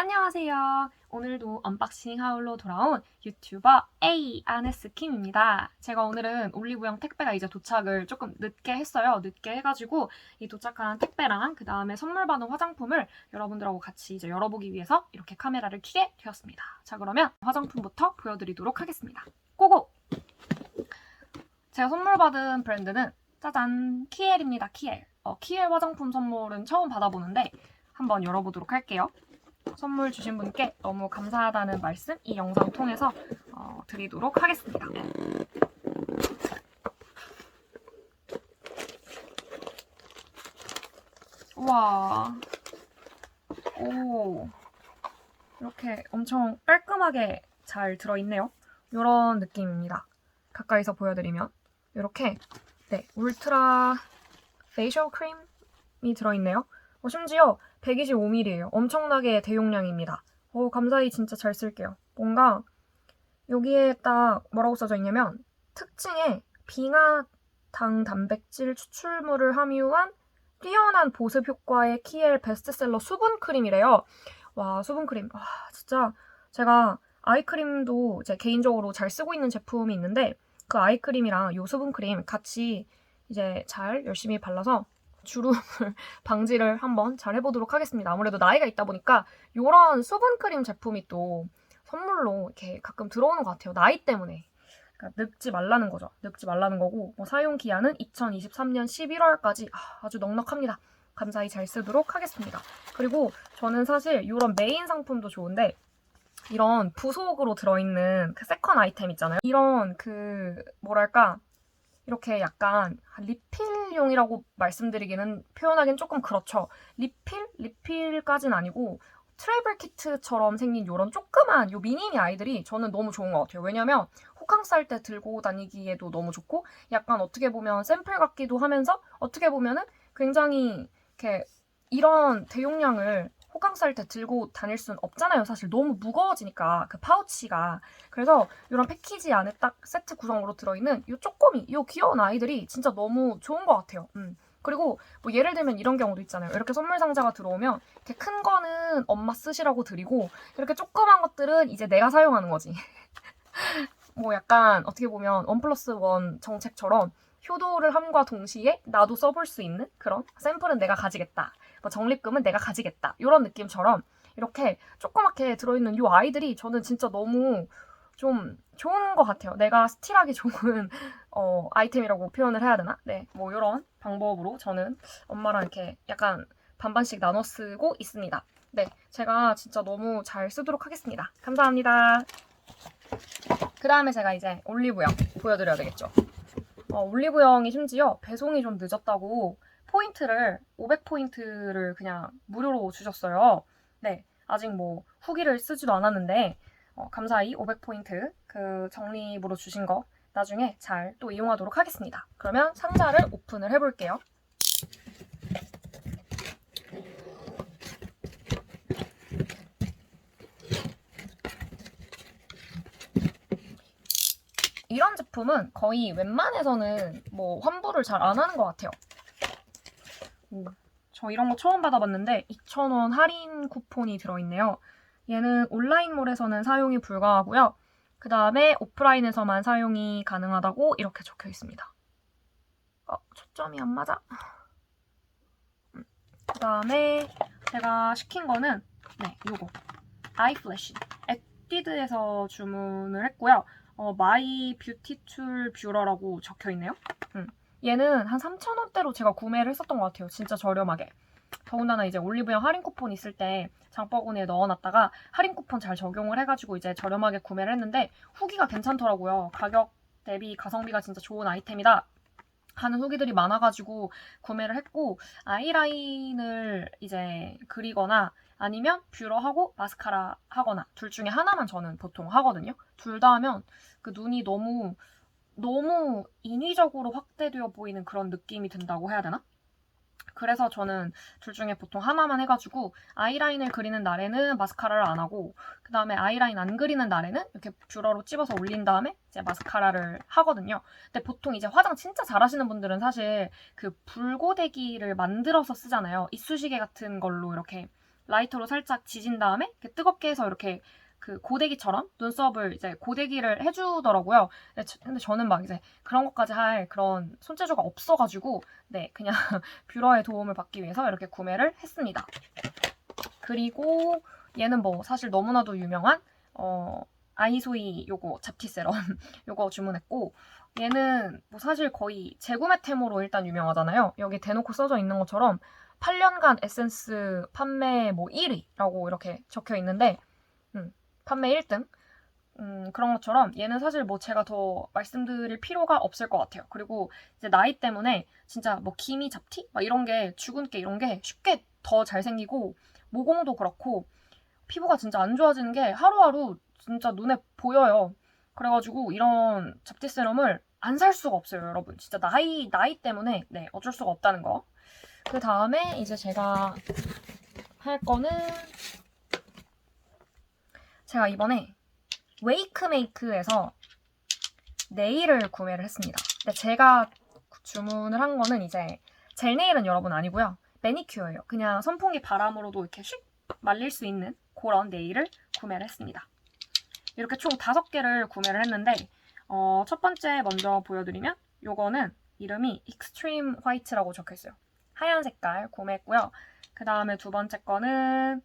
안녕하세요. 오늘도 언박싱 하울로 돌아온 유튜버 A 아네스킴입니다. 제가 오늘은 올리브영 택배가 이제 도착을 조금 늦게 했어요. 늦게 해가지고 이 도착한 택배랑 그 다음에 선물 받은 화장품을 여러분들하고 같이 이제 열어보기 위해서 이렇게 카메라를 켜게 되었습니다. 자 그러면 화장품부터 보여드리도록 하겠습니다. 고고! 제가 선물 받은 브랜드는 짜잔 키엘입니다. 키엘. 어, 키엘 화장품 선물은 처음 받아보는데 한번 열어보도록 할게요. 선물 주신 분께 너무 감사하다는 말씀 이 영상 통해서 어, 드리도록 하겠습니다. 우와. 오. 이렇게 엄청 깔끔하게 잘 들어있네요. 이런 느낌입니다. 가까이서 보여드리면 이렇게 네 울트라 페이셜 크림이 들어있네요. 어, 심지어 125ml예요. 엄청나게 대용량입니다. 오, 감사히 진짜 잘 쓸게요. 뭔가 여기에 딱 뭐라고 써져 있냐면 특징에 빙하당 단백질 추출물을 함유한 뛰어난 보습 효과의 키엘 베스트셀러 수분 크림이래요. 와, 수분 크림. 와, 진짜 제가 아이크림도 이제 개인적으로 잘 쓰고 있는 제품이 있는데 그 아이크림이랑 요 수분 크림 같이 이제 잘 열심히 발라서 주름을 방지를 한번 잘 해보도록 하겠습니다. 아무래도 나이가 있다 보니까 이런 수분 크림 제품이 또 선물로 이렇게 가끔 들어오는 것 같아요. 나이 때문에. 그러니까 늙지 말라는 거죠. 늙지 말라는 거고 뭐 사용 기한은 2023년 11월까지 아, 주 넉넉합니다. 감사히 잘 쓰도록 하겠습니다. 그리고 저는 사실 이런 메인 상품도 좋은데 이런 부속으로 들어있는 그 세컨 아이템 있잖아요. 이런 그 뭐랄까 이렇게 약간 리필용이라고 말씀드리기는 표현하기는 조금 그렇죠. 리필? 리필까진 아니고 트래블 키트처럼 생긴 이런 조그만 요 미니미 아이들이 저는 너무 좋은 것 같아요. 왜냐면 호캉스 할 때 들고 다니기에도 너무 좋고 약간 어떻게 보면 샘플 같기도 하면서 어떻게 보면은 굉장히 이렇게 이런 대용량을 할때 들고 다닐 수는 없잖아요. 사실 너무 무거워지니까 그 파우치가. 그래서 이런 패키지 안에 딱 세트 구성으로 들어있는 이 쪼꼬미, 이 귀여운 아이들이 진짜 너무 좋은 것 같아요. 음. 그리고 뭐 예를 들면 이런 경우도 있잖아요. 이렇게 선물 상자가 들어오면 이렇게 큰 거는 엄마 쓰시라고 드리고 이렇게 조그만 것들은 이제 내가 사용하는 거지. 뭐 약간 어떻게 보면 원 플러스 원 정책처럼 효도를 함과 동시에 나도 써볼 수 있는 그런 샘플은 내가 가지겠다. 뭐 적립금은 내가 가지겠다. 이런 느낌처럼 이렇게 조그맣게 들어있는 이 아이들이 저는 진짜 너무 좀 좋은 것 같아요. 내가 스틸하기 좋은 어, 아이템이라고 표현을 해야 되나? 네, 뭐 이런 방법으로 저는 엄마랑 이렇게 약간 반반씩 나눠 쓰고 있습니다. 네, 제가 진짜 너무 잘 쓰도록 하겠습니다. 감사합니다. 그 다음에 제가 이제 올리브영 보여드려야 되겠죠. 어, 올리브영이 심지어 배송이 좀 늦었다고 포인트를 500포인트를 그냥 무료로 주셨어요. 네, 아직 뭐 후기를 쓰지도 않았는데 어, 감사히 500포인트 그 적립으로 주신 거 나중에 잘 또 이용하도록 하겠습니다. 그러면 상자를 오픈을 해볼게요. 이런 제품은 거의 웬만해서는 뭐 환불을 잘 안 하는 것 같아요. 오, 저 이런 거 처음 받아봤는데 2,000원 할인 쿠폰이 들어있네요. 얘는 온라인몰에서는 사용이 불가하고요. 그 다음에 오프라인에서만 사용이 가능하다고 이렇게 적혀 있습니다. 어, 초점이 안 맞아. 음, 그 다음에 제가 시킨 거는 네, 요거 아이플래시 에뛰드에서 주문을 했고요. 어, 마이 뷰티툴 뷰러라고 적혀 있네요. 음. 얘는 한 3,000원대로 제가 구매를 했었던 것 같아요. 진짜 저렴하게. 더군다나 이제 올리브영 할인 쿠폰 있을 때 장바구니에 넣어놨다가 할인 쿠폰 잘 적용을 해가지고 이제 저렴하게 구매를 했는데 후기가 괜찮더라고요. 가격 대비 가성비가 진짜 좋은 아이템이다. 하는 후기들이 많아가지고 구매를 했고 아이라인을 이제 그리거나 아니면 뷰러하고 마스카라 하거나 둘 중에 하나만 저는 보통 하거든요. 둘 다 하면 그 눈이 너무 너무 인위적으로 확대되어 보이는 그런 느낌이 든다고 해야 되나? 그래서 저는 둘 중에 보통 하나만 해가지고 아이라인을 그리는 날에는 마스카라를 안 하고 그 다음에 아이라인 안 그리는 날에는 이렇게 뷰러로 찝어서 올린 다음에 이제 마스카라를 하거든요. 근데 보통 이제 화장 진짜 잘하시는 분들은 사실 그 불고데기를 만들어서 쓰잖아요. 이쑤시개 같은 걸로 이렇게 라이터로 살짝 지진 다음에 뜨겁게 해서 이렇게 그 고데기처럼 눈썹을 이제 고데기를 해주더라고요. 근데, 저- 근데 저는 막 이제 그런 것까지 할 그런 손재주가 없어가지고 네 그냥 뷰러의 도움을 받기 위해서 이렇게 구매를 했습니다. 그리고 얘는 뭐 사실 너무나도 유명한 어 아이소이 요거 잡티 세럼 요거 주문했고 얘는 뭐 사실 거의 재구매템으로 일단 유명하잖아요. 여기 대놓고 써져 있는 것처럼 8년간 에센스 판매 뭐 1위라고 이렇게 적혀 있는데 음, 판매 1등 음, 그런 것처럼 얘는 사실 뭐 제가 더 말씀드릴 필요가 없을 것 같아요. 그리고 이제 나이 때문에 진짜 뭐 기미 잡티 막 이런 게 주근깨 이런 게 쉽게 더 잘생기고 모공도 그렇고 피부가 진짜 안 좋아지는 게 하루하루 진짜 눈에 보여요. 그래가지고 이런 잡티 세럼을 안 살 수가 없어요, 여러분. 진짜 나이 나이 때문에 네 어쩔 수가 없다는 거. 그 다음에 이제 제가 할 거는 제가 이번에 웨이크메이크에서 네일을 구매를 했습니다. 근데 제가 주문을 한 거는 이제 젤 네일은 여러분 아니고요. 매니큐어예요. 그냥 선풍기 바람으로도 이렇게 슉 말릴 수 있는 그런 네일을 구매를 했습니다. 이렇게 총 다섯 개를 구매를 했는데 어, 첫 번째 먼저 보여드리면 요거는 이름이 익스트림 화이트라고 적혀있어요. 하얀 색깔 구매했고요. 그 다음에 두 번째 거는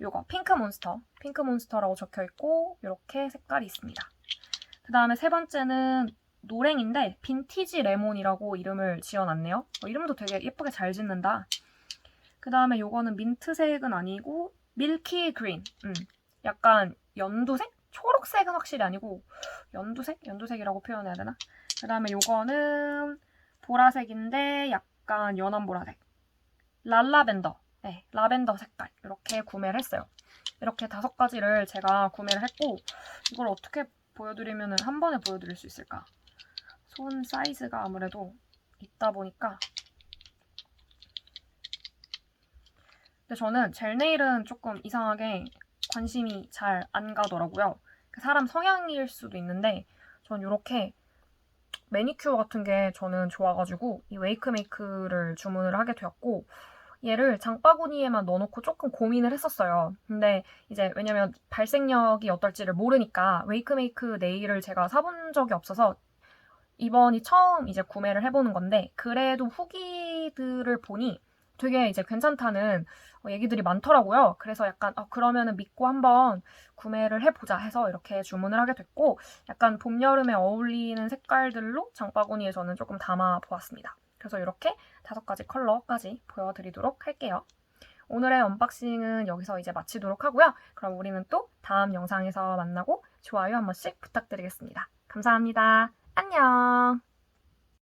요거 핑크 몬스터 핑크 몬스터라고 적혀있고 이렇게 색깔이 있습니다. 그 다음에 세 번째는 노랭인데 빈티지 레몬이라고 이름을 지어놨네요. 어, 이름도 되게 예쁘게 잘 짓는다. 그 다음에 요거는 민트색은 아니고 밀키 그린. 음, 약간 연두색? 초록색은 확실히 아니고 연두색? 연두색이라고 표현해야 되나? 그 다음에 요거는 보라색인데 약간 연한 보라색. 랄라벤더. 네, 라벤더 색깔. 이렇게 구매를 했어요. 이렇게 다섯 가지를 제가 구매를 했고 이걸 어떻게 보여드리면 한 번에 보여드릴 수 있을까? 손 사이즈가 아무래도 있다 보니까 근데 저는 젤 네일은 조금 이상하게 관심이 잘 안 가더라고요. 그 사람 성향일 수도 있는데 전 이렇게 매니큐어 같은 게 저는 좋아가지고 이 웨이크 메이크를 주문을 하게 되었고 얘를 장바구니에만 넣어놓고 조금 고민을 했었어요. 근데 이제 왜냐면 발색력이 어떨지를 모르니까 웨이크 메이크 네일을 제가 사본 적이 없어서 이번이 처음 이제 구매를 해보는 건데 그래도 후기들을 보니 되게 이제 괜찮다는 어, 얘기들이 많더라고요. 그래서 약간 어, 그러면은 믿고 한번 구매를 해보자 해서 이렇게 주문을 하게 됐고 약간 봄 여름에 어울리는 색깔들로 장바구니에 저는 조금 담아 보았습니다. 그래서 이렇게 다섯 가지 컬러까지 보여드리도록 할게요. 오늘의 언박싱은 여기서 이제 마치도록 하고요. 그럼 우리는 또 다음 영상에서 만나고 좋아요 한 번씩 부탁드리겠습니다. 감사합니다. 안녕!